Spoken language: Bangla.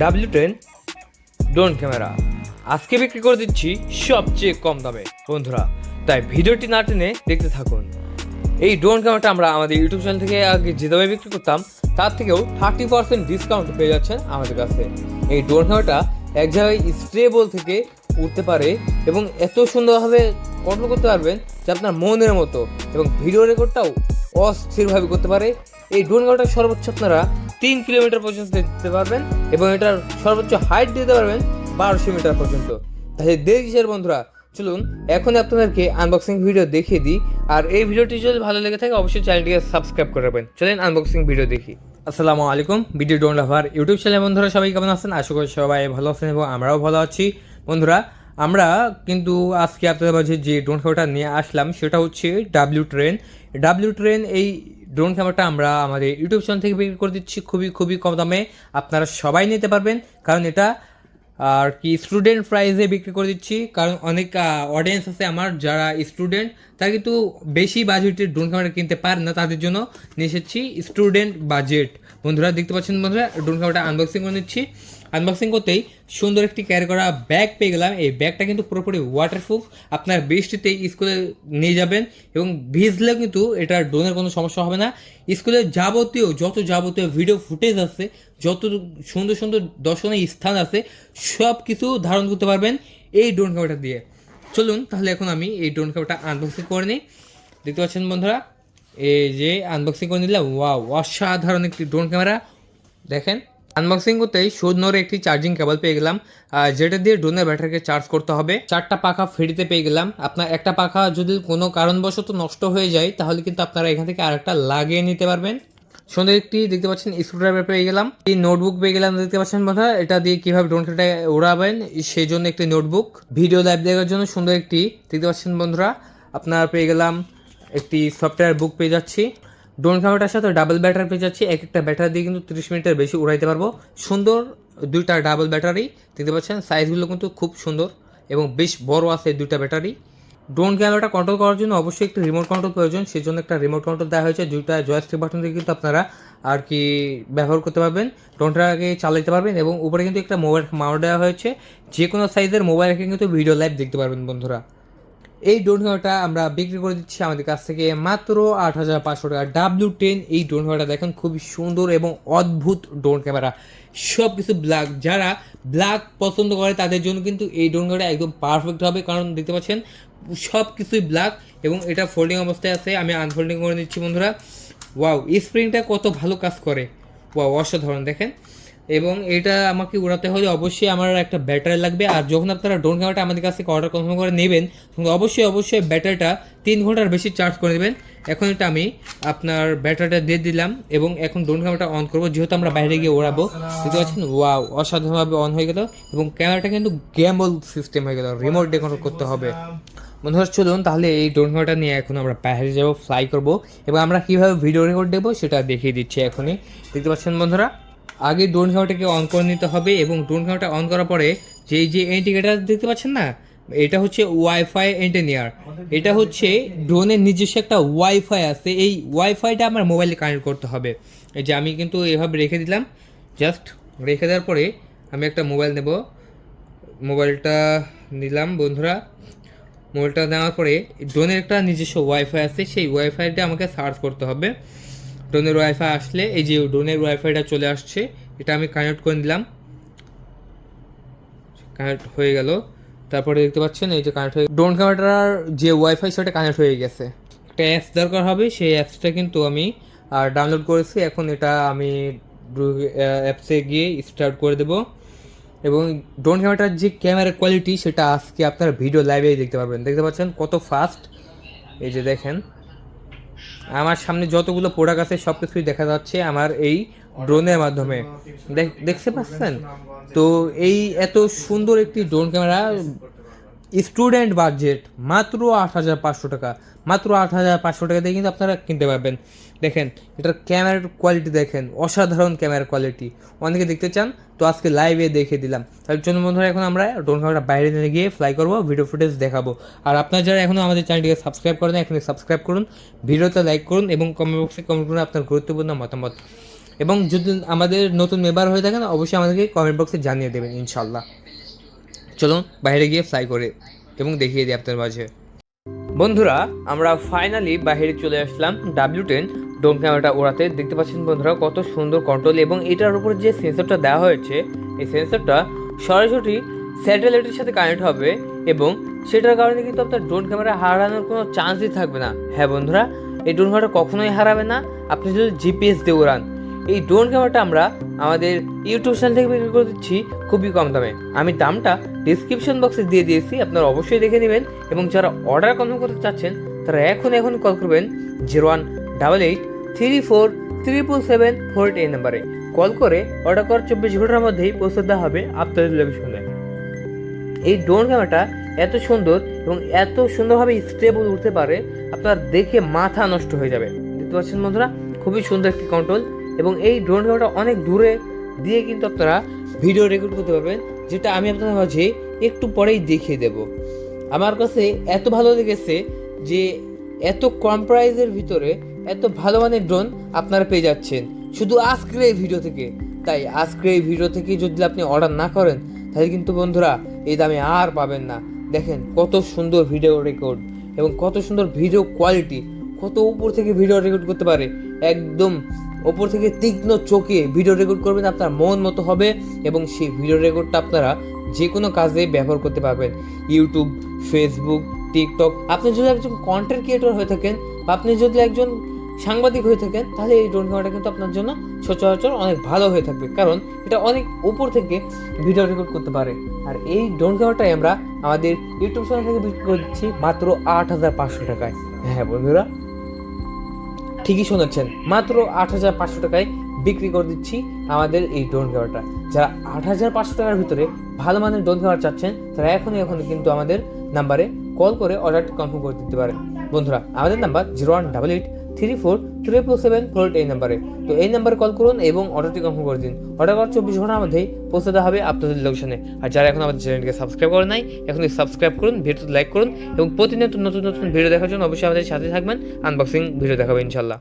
ডাব্লিউ টেন ড্রোন ক্যামেরা আজকে বিক্রি করে দিচ্ছি সবচেয়ে কম দামে, বন্ধুরা। তাই ভিডিওটি না টেনে দেখতে থাকুন। এই ড্রোন ক্যামেরাটা আমরা আমাদের ইউটিউব চ্যানেল থেকে আগে যে দামে বিক্রি করতাম, তার থেকেও থার্টি পার্সেন্ট ডিসকাউন্ট পেয়ে যাচ্ছেন আমাদের কাছে। এই ড্রোন ক্যামেরাটা এক জায়গায় স্টেবল থেকে উঠতে পারে এবং এত সুন্দরভাবে কন্ট্রোল করতে পারবেন যে আপনার মনের মতো এবং ভিডিও রেকর্ডটাও অস্থিরভাবে করতে পারে। এই ড্রোন ক্যামেরাটা সর্বোচ্চ আপনারা তিন কিলোমিটার পর্যন্ত দিতে পারবেন এবং এটার সর্বোচ্চ হাইট দিতে পারবেন বারোশো মিটার পর্যন্ত। তাহলে দেরি কিসের বন্ধুরা? চলুন এখন আপনাদেরকে আনবক্সিং ভিডিও দেখিয়ে দিই। আর এই ভিডিওটি যদি ভালো লেগে থাকে, অবশ্যই চ্যানেলটিকে সাবস্ক্রাইব করে রাখবেন। চলেন আনবক্সিং ভিডিও দেখি। আসসালামু আলাইকুম video don't lover YouTube channel বন্ধুরা, সবাই কেমন আছেন? আশা করি সবাই ভালো আছেন এবং আমরাও ভালো আছি। বন্ধুরা আমরা কিন্তু আজকে আপনাদের মাঝে যে ড্রোন ক্যামেরাটা নিয়ে আসলাম, সেটা হচ্ছে ডাব্লিউ ট্রেন ডাব্লিউ ট্রেন এই ড্রোন ক্যামেরাটা আমরা আমাদের ইউটিউব চ্যানেল থেকে বিক্রি করে দিচ্ছি, খুবই খুবই কম দামে। আপনারা সবাই নিতে পারবেন, কারণ এটা আর কি স্টুডেন্ট প্রাইসে বিক্রি করে দিচ্ছি। কারণ অনেক অডিয়েন্স আছে আমার যারা স্টুডেন্ট তারা কিন্তু বেশি বাজেটের ড্রোন ক্যামেরা কিনতে পারে না, তাদের জন্য নিয়ে এসেছি স্টুডেন্ট বাজেট বন্ধুরা, দেখতে পাচ্ছেন বন্ধুরা ড্রোন ক্যামেরাটা আনবক্সিং করে নিচ্ছি। আনবক্সিং করতেই সুন্দর একটি ক্যারি করা ব্যাগ পেয়ে গেলাম। এই ব্যাগটা কিন্তু পুরোপুরি ওয়াটারপ্রুফ আপনার বৃষ্টিতে স্কুলে নিয়ে যাবেন এবং ভিজলেও কিন্তু এটা ড্রোনের কোনো সমস্যা হবে না। স্কুলে যাবতীয়, যত যাবতীয় ভিডিও ফুটেজ আছে, যত সুন্দর সুন্দর দর্শনীয় স্থান আছে, সব কিছু ধারণ করতে পারবেন এই ড্রোন ক্যামেরাটা দিয়ে। চলুন তাহলে এখন আমি এই ড্রোন ক্যামেরাটা আনবক্সিং করে নিই। দেখতে পাচ্ছেন বন্ধুরা, এই যে আনবক্সিং করে নিলাম। ওয়াও অসাধারণ একটি ড্রোন ক্যামেরা দেখেন আনবক্সিং করতেই সুন্দর একটি চার্জিং কেবল পেয়ে গেলাম। যেটা দিয়ে ড্রোনের ব্যাটারিকে চার্জ করতে হবে, চারটা পাখা ফ্রিতে পেয়ে গেলাম। আপনার একটা পাখা যদি কোনো কারণবশত নষ্ট হয়ে যায়, তাহলে কিন্তু আপনারা এখান থেকে আরেকটা লাগিয়ে নিতে পারবেন। সুন্দর একটি দেখতে পাচ্ছেন স্ক্রুড্রাইভার পেয়ে গেলাম। এই নোটবুক পেয়ে গেলাম, দেখতে পাচ্ছেন বন্ধুরা, এটা দিয়ে কীভাবে ড্রোন খেটা উড়াবেন, সেই জন্য একটি নোটবুক ভিডিও লাইভ দেখার জন্য সুন্দর একটি, দেখতে পাচ্ছেন বন্ধুরা, আপনার পেয়ে গেলাম একটি সফটওয়্যার বুক পেয়ে যাচ্ছি। ড্রোন ক্যামেরাটার সাথে ডাবল ব্যাটারি পেয়ে যাচ্ছি। এক একটা ব্যাটারি দিয়ে কিন্তু তিরিশ মিনিটের বেশি উড়াইতে পারব। সুন্দর দুইটা ডাবল ব্যাটারি দেখতে পাচ্ছেন? সাইজগুলো কিন্তু খুব সুন্দর এবং বেশ বড় আছে দুইটা ব্যাটারি ড্রোন ক্যামেরাটা কন্ট্রোল করার জন্য অবশ্যই একটি রিমোট কন্ট্রোল প্রয়োজন। সেই জন্য একটা রিমোট কন্ট্রোল দেওয়া হয়েছে। দুইটা জয়স্টিক বাটন দিয়ে কিন্তু আপনারা আর কি ব্যবহার করতে পারবেন। ড্রোনটাকে চালাতে পারবেন এবং উপরে কিন্তু একটা মোবাইল মাউন্ট দেওয়া হয়েছে। যে কোনো সাইজের মোবাইল রেখে কিন্তু ভিডিও লাইভ দেখতে পারবেন বন্ধুরা। এই ড্রোন ক্যামেরাটা আমরা বিক্রি করে দিচ্ছি আমাদের কাছ থেকে মাত্র আট হাজার পাঁচশো টাকা। ডাব্লিউ টেন এই ড্রোন ক্যামেরাটা দেখেন, খুবই সুন্দর এবং অদ্ভুত ড্রোন ক্যামেরা সব কিছু ব্ল্যাক যারা ব্ল্যাক পছন্দ করে, তাদের জন্য কিন্তু এই ড্রোন ক্যামেরা একদম পারফেক্ট হবে। কারণ দেখতে পাচ্ছেন সব কিছুই ব্ল্যাক এবং এটা ফোল্ডিং অবস্থায় আছে। আমি আনফোল্ডিং করে নিচ্ছি বন্ধুরা। ওয়াও স্প্রিংটা কত ভালো কাজ করে। ওয়াও অসাধারণ। দেখেন এবং এটা আমাকে উড়াতে হলে অবশ্যই আমার একটা ব্যাটারি লাগবে। আর যখন আপনারা ড্রোন ক্যামেরাটা আমাদের কাছ থেকে অর্ডার কনফার্ম করে নেবেন, তখন অবশ্যই অবশ্যই ব্যাটারিটা তিন ঘণ্টার বেশি চার্জ করে দেবেন। এখন এটা আমি আপনার ব্যাটারিটা দিয়ে দিলাম এবং এখন ড্রোন ক্যামেরাটা অন করব। যেহেতু আমরা বাইরে গিয়ে ওড়াবো দেখতে পাচ্ছেন? ওয়াও অসাধারণভাবে অন হয়ে গেল এবং ক্যামেরাটা কিন্তু গ্যাম্বল সিস্টেম হয়ে গেল। রিমোট দিয়ে কন্ট্রোল করতে হবে। মনে হচ্ছে চলুন তাহলে এই ড্রোন ক্যামেরাটা নিয়ে এখন আমরা বাইরে যাব ফ্লাই করব এবং আমরা কীভাবে ভিডিও রেকর্ড দেবো সেটা দেখিয়ে দিচ্ছি এখনই। দেখতে পাচ্ছেন বন্ধুরা? আগে ড্রোন ক্যামেরাটাকে অন করে নিতে হবে এবং ড্রোন ক্যামেরাটা অন করার পরে যে যে ইন্ডিকেটার দেখতে পাচ্ছেন না, এটা হচ্ছে ওয়াইফাই এন্টেনিয়ার এটা হচ্ছে ড্রোনের নিজস্ব একটা ওয়াইফাই আছে। এই ওয়াইফাইটা আমার মোবাইলে কানেক্ট করতে হবে। এই যে আমি কিন্তু এভাবে রেখে দিলাম। জাস্ট রেখে দেওয়ার পরে আমি একটা মোবাইল নেব। মোবাইলটা নিলাম বন্ধুরা। মোবাইলটা নেওয়ার পরে ড্রোনের একটা নিজস্ব ওয়াইফাই আছে। সেই ওয়াইফাইটা আমাকে সার্চ করতে হবে। ড্রোনের ওয়াইফাই আসলে, এই যে ড্রোনের ওয়াইফাইটা চলে আসছে, এটা আমি কানেক্ট করে দিলাম কানেক্ট হয়ে গেল। তারপরে দেখতে পাচ্ছেন, এই যে কানেক্ট হয়ে ড্রোন ক্যামেরাটার যে ওয়াইফাই, সেটা কানেক্ট হয়ে গেছে। একটা অ্যাপস দরকার হবে, সেই অ্যাপসটা কিন্তু আমি আর ডাউনলোড করেছি। এখন এটা আমি অ্যাপসে গিয়ে স্টার্ট করে দেবো। এবং ড্রোন ক্যামেরাটার যে ক্যামেরার কোয়ালিটি, সেটা আজকে আপনারা ভিডিও লাইভে দেখতে পারবেন। দেখতে পাচ্ছেন কত ফাস্ট। এই যে দেখেন আমার সামনে যতগুলো প্রোডাক্ট আছে সব কিছুই দেখা যাচ্ছে আমার এই ড্রোনের মাধ্যমে। দেখ- দেখতে পাচ্ছেন? তো এই এত সুন্দর একটি ড্রোন ক্যামেরা স্টুডেন্ট বাজেট মাত্র আট হাজার পাঁচশো টাকা। মাত্র আট হাজার পাঁচশো টাকা দিয়ে কিন্তু আপনারা কিনতে পারবেন। দেখেন, এটার ক্যামেরার কোয়ালিটি দেখেন, অসাধারণ ক্যামেরার কোয়ালিটি অনেকে দেখতে চান, তো আজকে লাইভে দেখে দিলাম। তার জন্য বন্ধুরা, এখন আমরা ড্রোন ক্যামেরা বাইরে নিয়ে গিয়ে ফ্লাই করব ভিডিও ফুটেজ দেখাবো। আর আপনারা যারা এখনও আমাদের চ্যানেলটিকে সাবস্ক্রাইব করেন এখনই সাবস্ক্রাইব করুন ভিডিওতে লাইক করুন এবং কমেন্ট বক্সে কমেন্ট করুন আপনার গুরুত্বপূর্ণ মতামত। এবং যদি আমাদের নতুন মেম্বার হয়ে থাকেন, অবশ্যই আমাদেরকে কমেন্ট বক্সে জানিয়ে দেবেন ইনশাল্লাহ চলুন বাইরে গিয়ে ফ্লাই করে এবং দেখিয়ে দিই আপনার মাঝে। বন্ধুরা, আমরা ফাইনালি বাইরে চলে আসলাম ডাব্লিউ টেন ডোম ক্যামেরাটা ওড়াতে। দেখতে পাচ্ছেন বন্ধুরা, কত সুন্দর কন্ট্রোল এবং এটার উপর যে সেন্সরটা দেওয়া হয়েছে, এই সেন্সরটা সরাসরি স্যাটেলাইটের সাথে কানেক্ট হবে এবং সেটার কারণে কিন্তু আপনার ড্রোন ক্যামেরা হারানোর কোনো চান্সই থাকবে না। হ্যাঁ বন্ধুরা, এই ড্রোন ক্যামেরা কখনোই হারাবে না। আপনি যদি জিপিএস দিয়ে উড়ান এই ড্রোন ক্যামেরাটা আমরা আমাদের ইউটিউব চ্যানেল থেকে বিক্রি করে দিচ্ছি খুবই কম দামে। আমি দামটা ডিসক্রিপশন বক্সে দিয়ে দিয়েছি, আপনারা অবশ্যই দেখে নেবেন এবং যারা অর্ডার কনফার্ম করতে চাচ্ছেন, তারা এখন এখন কল করবেন zero one double eight three four three triple seven four eight এই নাম্বারে কল করে অর্ডার করার চব্বিশ ঘণ্টার মধ্যেই পৌঁছে দেওয়া হবে আপনাদের লোকেশনে এই ড্রোন ক্যামেরাটা এত সুন্দর এবং এত সুন্দরভাবে স্টেবল উঠতে পারে, আপনার দেখে মাথা নষ্ট হয়ে যাবে। দেখতে পাচ্ছেন বন্ধুরা, খুবই সুন্দর একটি কন্ট্রোল এবং এই ড্রোন ক্যামেরাটা অনেক দূরে দিয়ে কিন্তু আপনারা ভিডিও রেকর্ড করতে পারবেন, যেটা আমি আপনাদের মাঝে একটু পরেই দেখিয়ে দেব। আমার কাছে এত ভালো লেগেছে যে এত কম প্রাইজের ভিতরে এত ভালো মানের ড্রোন আপনারা পেয়ে যাচ্ছেন। শুধু আজকের এই ভিডিও থেকে। তাই আজকের এই ভিডিও থেকে যদি আপনি অর্ডার না করেন, তাহলে কিন্তু বন্ধুরা এই দামে আর পাবেন না। দেখেন কত সুন্দর ভিডিও রেকর্ড এবং কত সুন্দর ভিডিও কোয়ালিটি কত উপর থেকে ভিডিও রেকর্ড করতে পারে, একদম ওপর থেকে তীক্ষ্ণ চোখে ভিডিও রেকর্ড করবেন, আপনার মন মতো হবে এবং সেই ভিডিও রেকর্ডটা আপনারা যে কোনো কাজে ব্যবহার করতে পারবেন। ইউটিউব ফেসবুক টিকটক আপনি যদি একজন কন্টেন্ট ক্রিয়েটর হয়ে থাকেন বা আপনি যদি একজন সাংবাদিক হয়ে থাকেন, তাহলে এই ড্রোন ক্যামেরাটা কিন্তু আপনার জন্য সচরাচর অনেক ভালো হয়ে থাকবে। কারণ এটা অনেক উপর থেকে ভিডিও রেকর্ড করতে পারে। আর এই ড্রোন ক্যামেরাটাই আমরা আমাদের ইউটিউব চ্যানেল থেকে বিক্রি করে দিচ্ছি মাত্র আট হাজার পাঁচশো টাকায়। হ্যাঁ বন্ধুরা ঠিকই শুনেছেন। মাত্র আট হাজার পাঁচশো টাকায় বিক্রি করে দিচ্ছি আমাদের এই ড্রোন ক্যামেরাটা যারা আট হাজার পাঁচশো টাকার ভিতরে ভালো মানের ড্রোন ক্যামেরা চাচ্ছেন, তারা এখনই এখন কিন্তু আমাদের নাম্বারে কল করে অর্ডারটি কনফার্ম করে দিতে পারেন। বন্ধুরা, আমাদের number zero one double eight three four triple seven four এই নাম্বারে তো এই নাম্বারে কল করুন এবং অর্ডারটি কনফার্ম করে দিন। অর্ডার করার চব্বিশ ঘণ্টার মধ্যেই পৌঁছে দেওয়া হবে আপনাদের লোকেশনে আর যারা এখন আমাদের চ্যানেলকে সাবস্ক্রাইব করে নাই এখনই সাবস্ক্রাইব করুন, ভিডিওতে লাইক করুন এবং প্রতিনিয়ত নতুন নতুন ভিডিও দেখার জন্য অবশ্যই আমাদের সাথে থাকবেন। আনবক্সিং ভিডিও দেখাবো ইনশাল্লাহ।